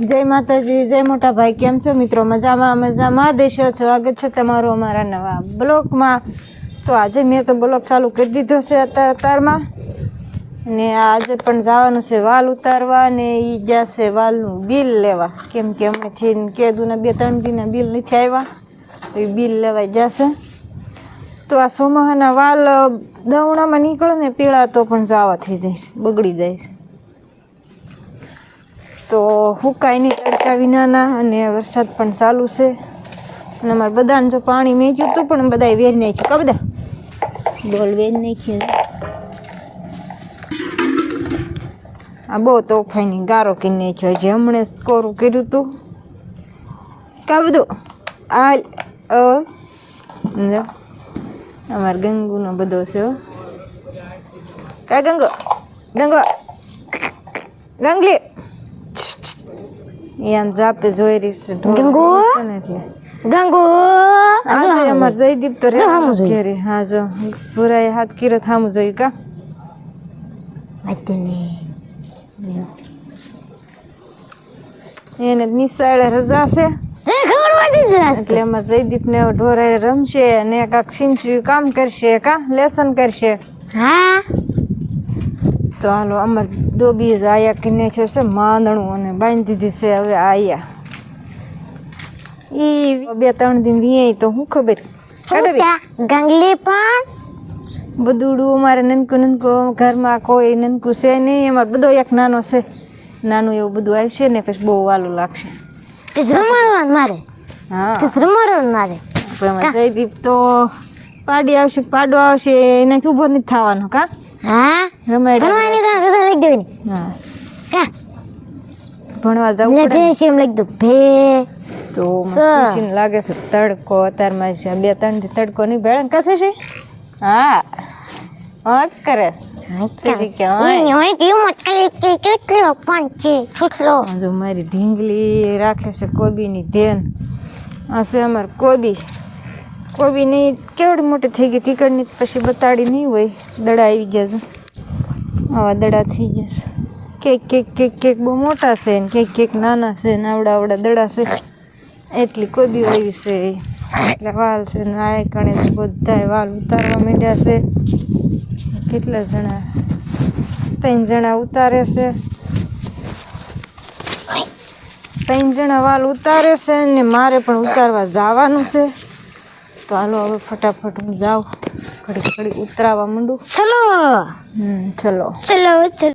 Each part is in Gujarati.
જય માતાજી, જય મોટા ભાઈ કેમ છો મિત્રો? મજામાં મજામાં? દેશો સ્વાગત છે તમારું અમારા નવા બ્લોગમાં. તો આજે મેં તો બ્લોગ ચાલુ કરી દીધો છે અત્યાર અત્યારમાં ને આજે પણ જવાનું છે વાલ ઉતારવા ને એ જશે વાલનું બિલ લેવા. કેમ કે અમેથી કેદુના બે ત્રણ દીના બિલ નથી આવ્યા તો એ બિલ લેવાઈ જશે. તો આ સોમાહાના વાલ દવણામાં નીકળે ને પીળા તો પણ જાવા થઈ જાય છે, બગડી જાય છે. તો હુકાય નહીં તડકા વિનાના અને વરસાદ પણ ચાલુ છે. અને અમારે બધાને જો પાણી મેચ્યું હતું પણ બધાએ વેર નાખ્યું. કા બધા? ડોલ વેર નાખ્યું આ બહુ તોફાની ગારો કરી નાખ્યો જે હમણે જ કોરું કર્યું હતું કા બધું? જો અમારે ગંગુનો બધો છે. કા ગંગો? ગંગો? ગંગલી? એ આમ જાપે જોઈ રહી છે ગંગુ? છે ને એટલે. ગંગુ? આજે અમાર જયદીપ તો જો હામું જોઈ. હા જો. પુરાએ હાથ કિરત હામું જોયું કા? એને નિશાળે રજા છે. એટલે અમાર જયદીપ ને ઢોરાએ રમશે અને કાંક સિંચવી કામ કરશે કા? લેસન કરશે. હા. તો હાલો અમાર ડોબી જ આયા કિને છે છે માંદણું અને બાંધી દીધી છે હવે આયા. ઈ બે ત્રણ દિન વીએ તો હું ખબર? ગંગલી પણ? બધુડું અમારે નનકું નનકું ઘરમાં કોઈ નનકું છે નહીં અમારે બધો એક નાનો છે. નાનું એવું બધું આવશે ને પછી બહુ વાલું લાગશે. તે રમાડવાનું મારે? હા. રમાડવાનું મારે? જયદીપ તો પાડી આવશે પાડો આવશે એનાથી ઊભો નથી થવાનો કા? હા? રમાડ. ભણવાની તો રજા લખી દેવાની. હા. કા? ભણવા જવું પડે ભે છે એમ લઈ દઉં. ભે તો. લાગે છે તડકો. અત્યારમાં છે બે ત્રણથી તડકો નહીં ભેળે. ને છે? હા. વાત કરે. મારી ઢીંગલી રાખે છે કોબીની ધ્યાન છે અમારે કોબી. કોબીની કેવડી મોટી થઈ ગઈ તીકડની પછી બતાડી નહીં હોય, દડા આવી ગયા છે. આવા દડા થઈ ગયા છે. કેક કેક કેક કેક બહુ મોટા છે ને, કેક કેક નાના છે ને, આવડા આવડા દડા છે. એટલી કોબી આવી છે. એટલે વાલ છે ને, આ કણે બધાય વાલ ઉતારવા માંડ્યા છે. કેટલા જણા, ત્રણ જણા ઉતારે છે. ત્રણ જણા વાલ ઉતારે છે ને, મારે પણ ઉતારવા જવાનું છે. તો હાલો હવે ફટાફટ હું જાઉં. ઘડી ઘડી ઉતરાવા માંડું. ચલો. હમ ચલો. ચલો ચલો.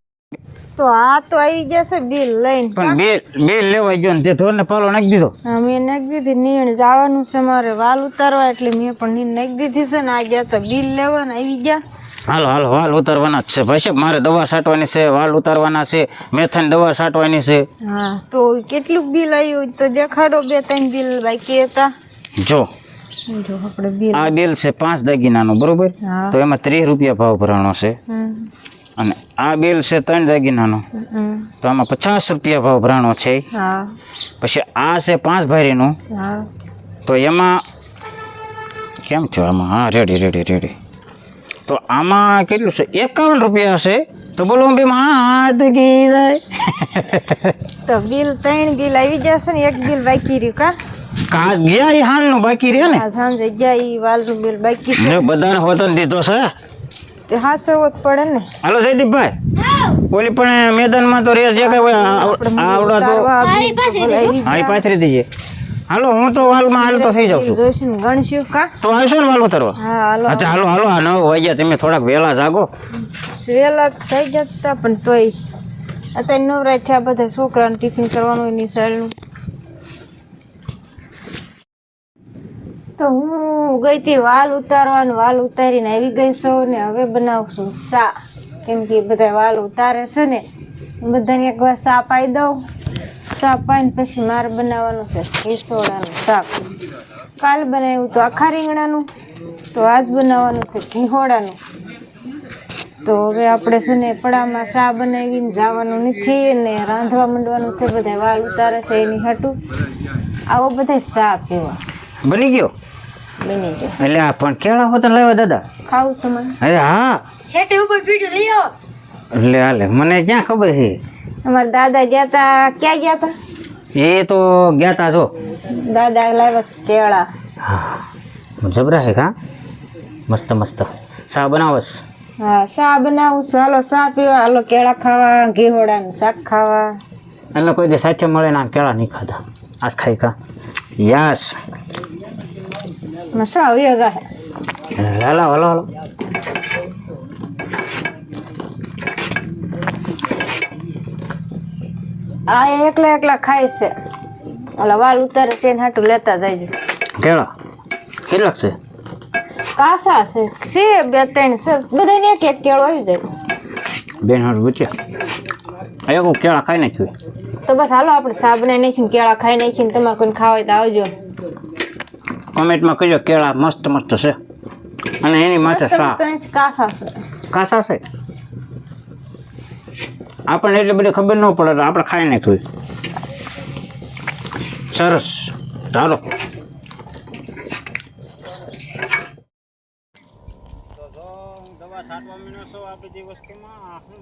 તો આ તો આવી જશે બિલ લઈને. પણ બે બે લેવા ગયો ને તે ઢોરને પાલો નાખી દીધો. હા મેં નાખી દીધી. નીણ જવાનું છે મારે વાલ ઉતારવા એટલે મેં પણ નીણ નાખી દીધી છે ને આ ગયા તો બિલ લેવા ને આવી ગયા. હાલો હાલો વાલ ઉતારવાના જ છે. ભાઈ સાહેબ મારે દવા છાંટવાની છે વાલ ઉતારવાના છે મેથાની દવા છાંટવાની છે. હા તો કેટલું બિલ આવ્યું તો દેખાડો બે ત્રણ બિલ બાકી હતા. જો જો આપણે બિલ આ બિલ છે પાંચ દાગીનાનો બરોબર? તો એમાં ત્રીસ રૂપિયા ભાવ ભરાણો છે. અને આ બિલ છે ત્રણ દાગીનાનો. તો આમાં પચાસ રૂપિયા ભાવ ભરાણો છે. પછી આ છે પાંચ ભારીનું તો એમાં કેમ છો આમાં? હા રેડી રેડી રેડી તો આમાં કેટલું છે? એકાવન રૂપિયા છે તો બોલો હા હાથ ગઈ જાય. તો બિલ ત્રણ બિલ આવી જશે ને એક બિલ બાકી રહ્યું કા? કા ગયા એ હાલનું બાકી રહે ને? આ સાંજે ગયા ઈ વાલનું બિલ બાકી છે. ને બધાને હોતન દીધો છે? તે હાસવો જ પડે ને. હાલો જયદીપભાઈ. ઓલી પણ મેદાનમાં તો રેસ જે કઈ આવડા તો હા પાથરી દીજે. હાલો હું તો વાલમાં હાલ તો થઈ જાઉં છું. જોઈશું ને ગણશું કા? તો આવશો ને વાલ ઉતારવા? હા હાલો. હા હાલો હાલો આ નવ વાગ્યા તમે થોડાક વહેલા જાગો. વેલા થઈ જતા પણ તોય અત્યારે નવરાત થયા બધા છોકરાને ટિફિન કરવાનું હોય નિશાળનું તો હું ગઈ હતી વાલ ઉતારવાનું, વાલ ઉતારીને આવી ગઈ છું ને હવે બનાવશું સા. કેમ કે બધા વાલ ઉતારે છે ને બધાને એકવાર સા પાઈ દઉં. સા પાઈને પછી મારે બનાવવાનું છે ઈસોડાનું શાક. કાલ બનાવ્યું તો આખા રીંગણાનું, તો આજ બનાવવાનું છે ઘીહોડાનું. તો હવે આપણે છે ને પડામાં સા બનાવીને જવાનું નથી અને રાંધવા માંડવાનું છે, બધા વાલ ઉતારે છે એની હાટું. આવો બધા સા પીવા. બની ગયો? બની ગયો. એટલે આ પણ કેળા હોતા લાવ્યા દાદા? ખાવું તમારે અરે હા. સેટી ઉપર પીડ્યું લઈ આવો. એટલે હાલે મને ક્યાં ખબર છે? અમારા દાદા ગયા તા ક્યાં ગયા તા? એ તો ગયા તા જો. દાદા લાવ્યા કેળા. હા. જબરા હે કા? મસ્ત મસ્ત. સા બનાવસ હા સા બનાવું છું. હાલો સા પીવા હાલો કેળા ખાવા ઘીહોડાનું શાક ખાવા. એટલે કોઈ દે સાથે મળે ના કેળા નહીં ખાધા. આજ ખાઈ કા? યસ. માં ચા આવ્યો જાય હાલો હાલો હાલો આ એકલા એકલા ખાય છે. ઓલા વાલ ઉતારે છે એને હાટું લેતા જાય કેળા? કેટલાક છે? કાસા છે. છે બે ત્રણ છે. બધાને એક એક કેળો આવી જાય. બેન હાથ પૂછ્યા. એક કેળા ખાઈ નાખ્યું તો બસ હાલો આપણે સાબને નાખીને કેળા ખાઈ નાખીને તમારે કોઈને ખાવા હોય તો આવજો. કોમેન્ટમાં કહેજો કેળા મસ્ત મસ્ત છે. અને એની માથે સા કાસા છે. કાસા છે? આપણને એટલી બધી ખબર ન પડે તો આપણે ખાઈ નાખ્યું. સરસ. ચાલો. દવા છાંટવા મીનો છો આ બધી વસ્તુમાં હું.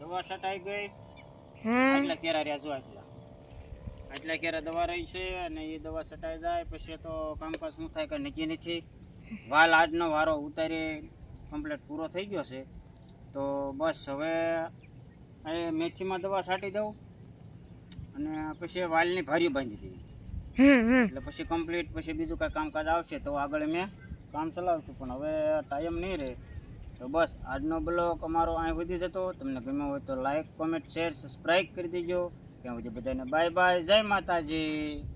દવા સટાઈ ગઈ કેરા રહ્યા જો આટલા ક્યારે દવા રહી છે અને એ દવા છટાઈ જાય પછી તો કામકાજ શું થાય કે નક્કી નથી. વાલ આજનો વારો ઉતારી કમ્પ્લીટ પૂરો થઈ ગયો છે. તો બસ હવે એ મેથીમાં દવા છાંટી દઉં અને પછી વાલની ભારી બાંધી દેવી. એટલે પછી કમ્પ્લીટ પછી બીજું કાંઈ કામકાજ આવશે તો આગળ મેં કામ ચલાવશું. પણ હવે ટાઈમ નહીં રહે. તો બસ આજનો બ્લોગ અમારો અહીં સુધી જતો. તમને ગમ્યો હોય તો લાઇક કોમેન્ટ શેર સબસ્ક્રાઈબ કરી દેજો. ત્યાં સુધી બધાને બાય બાય જય માતાજી.